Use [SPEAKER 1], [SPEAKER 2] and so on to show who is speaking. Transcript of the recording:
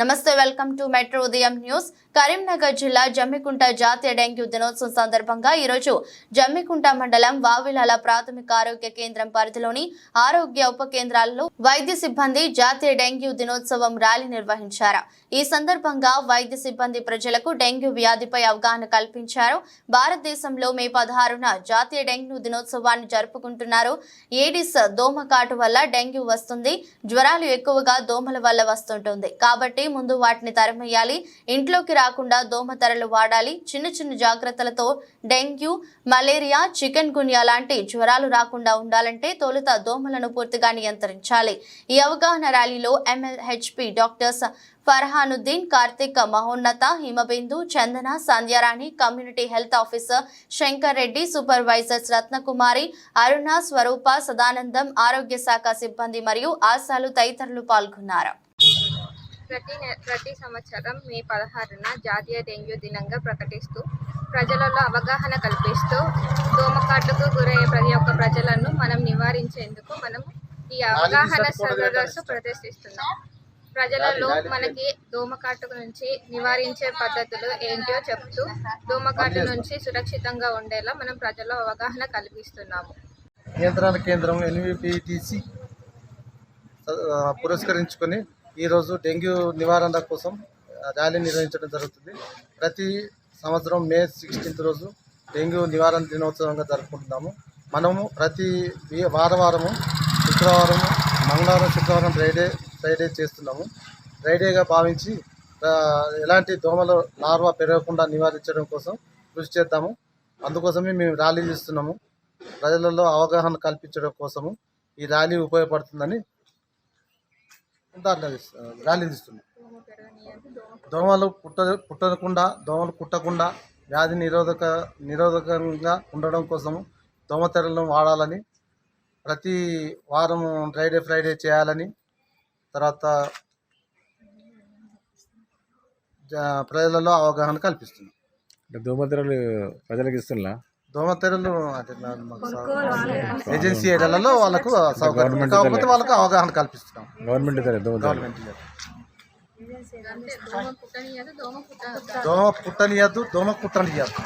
[SPEAKER 1] నమస్తే welcome to metro ఉదయం news. Karimnagar జిల్లా జమ్మికుంట జాతీయ డెంగ్యూ దినోత్సవం సందర్భంగా ఈరోజు జమ్మికుంట మండలం వావిలాల ప్రాథమిక ఆరోగ్య కేంద్రం పరిధిలోని ఆరోగ్య ఉప కేంద్రాలలో వైద్య సిబ్బంది జాతీయ డెంగ్యూ దినోత్సవం ర్యాలీ నిర్వహించారు. ఈ సందర్భంగా వైద్య సిబ్బంది ప్రజలకు డెంగ్యూ వ్యాధిపై అవగాహన కల్పించారు. భారతదేశంలో మే పదహారున జాతీయ డెంగ్యూ దినోత్సవాన్ని జరుపుకుంటున్నారు. ఏడిస్ దోమకాటు వల్ల డెంగ్యూ వస్తుంది. జ్వరాలు ఎక్కువగా దోమల వల్ల వస్తుంటుంది. కాబట్టి ముందు వాటిని తరిమేయాలి. ఇంట్లోకి రాకుండా దోమతెరలు వాడాలి. చిన్న చిన్న జాగ్రత్తలతో డెంగ్యూ మలేరియా చికెన్ గున్యా లాంటి జ్వరాలు రాకుండా ఉండాలంటే తొలుత దోమలను పూర్తిగా నియంత్రించాలి. ఈ అవగాహన ర్యాలీలో MLHP doctors Farhanuddin Karthik Mahonnatha Himabindu Chandana Sandhyarani community health officer Shankar Reddy supervisors Ratnakumari Aruna Swaroopa Sadanandam ఆరోగ్య శాఖ సిబ్బంది మరియు ఆశాలు తదితరులు పాల్గొన్నారు.
[SPEAKER 2] ప్రతి ప్రతి సంవత్సరం మే పదహారున జాతీయ డెంగ్యూ దినంగా ప్రకటిస్తూ ప్రజలలో అవగాహన కల్పిస్తూ దోమకాటుకు గురయ్యే ప్రతి ఒక్క ప్రజలను మనం నివారించేందుకు మనం ఈ అవగాహన సదస్సు ప్రదర్శిస్తున్నాం. ప్రజలలో మనకి దోమకాటు నుంచి నివారించే పద్ధతులు ఏంటో చెప్తూ దోమకాటు నుంచి సురక్షితంగా ఉండేలా మనం ప్రజల్లో అవగాహన కల్పిస్తున్నాము.
[SPEAKER 3] నియంత్రణ కేంద్రం ఎన్విపిటిసి పురస్కరించుకొని ఈరోజు డెంగ్యూ నివారణ కోసం ర్యాలీ నిర్వహించడం జరుగుతుంది. ప్రతి సంవత్సరం మే సిక్స్టీన్త్ రోజు డెంగ్యూ నివారణ దినోత్సవంగా జరుపుకుంటున్నాము. మనము ప్రతి వారవారము వారము శుక్రవారం మంగళవారం శుక్రవారం ఫ్రైడే ఫ్రైడే చేస్తున్నాము. ఫ్రైడేగా భావించి ఎలాంటి దోమలు లార్వా పెరగకుండా నివారించడం కోసం కృషి చేద్దాము. అందుకోసమే మేము ర్యాలీ చేస్తున్నాము. ప్రజలలో అవగాహన కల్పించడం కోసము ఈ ర్యాలీ ఉపయోగపడుతుందని దాంట్లో తీస్తు- ర్యాలీ తీస్తున్నాం. దోమలు పుట్ట పుట్టకుండా దోమలు కుట్టకుండా వ్యాధి నిరోధక నిరోధకంగా ఉండడం కోసం దోమతెరలను వాడాలని ప్రతి వారం ఫ్రైడే ఫ్రైడే చేయాలని తర్వాత ప్రజలలో అవగాహన కల్పిస్తున్నాం.
[SPEAKER 4] దోమతెరలు ప్రజలకు ఇస్తున్నా?
[SPEAKER 3] దోమతెరలు ఏజెన్సీ ఏరియాలలో వాళ్ళకు సౌకర్యం.
[SPEAKER 4] గవర్నమెంట్
[SPEAKER 3] కాకపోతే వాళ్ళకు అవగాహన కల్పిస్తున్నాం.
[SPEAKER 4] గవర్నమెంట్
[SPEAKER 2] దోమ పుట్టనియదు దోమ పుట్ట
[SPEAKER 3] దోమ పుట్టనియద్దు దోమ కుట్టనియద్దు